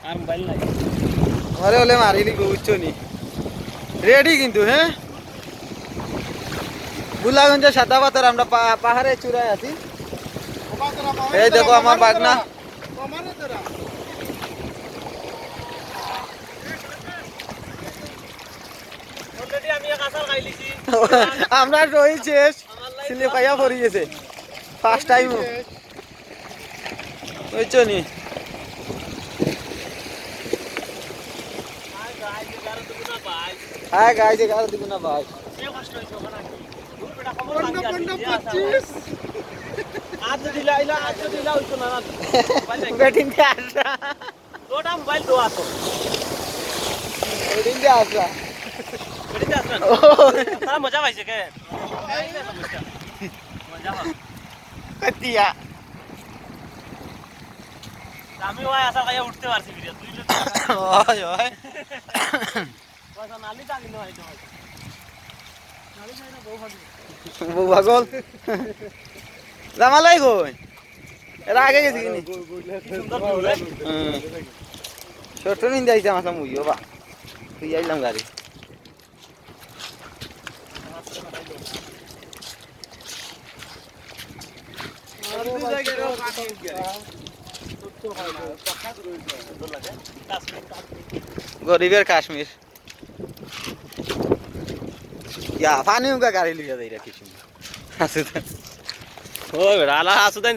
আর mobile নাই। ঘরে হলে মারিলি বুঝছ নি রেডি কিন্তু হ্যাঁ? বুলাগঞ্জের সাদা পাথর আমরা পাহাড়ে চূড়ায় আছি। এই দেখো আমার বাগনা। অলরেডি আমি এক আসার খাই লিছি আমরা রই শেষ সিলে পাইয়া পড়ি গেছে ফার্স্ট টাইম বুঝছ নি আয় গাই গারো তো না ভাই হ্যাঁ গাই যে গাড়ি দিব না ভাই সে কষ্ট হইছে ওখানে দূর বেটা খবর লাগি আছে আজ দিলা ইলা আজ দিলা হইতো না না মোবাইল ব্যাটিং আসা। মোবাইল আসা। মজা পাইছে কে মজা পাও আমি ওই আসার উঠতে পারছি তুই ওই ওই জামালাই কই? এরা আগে গেছে কিনি। ছোট নিন্দে আইছে আমার মুইও বা তুই আইলাম গাড়ি। গরিবের কাশ্মীর। ইয়া পানি উনকা গাড়ি লিখে দেয় কিছু আসুদান ওই বেড়া আলা আসুদাইন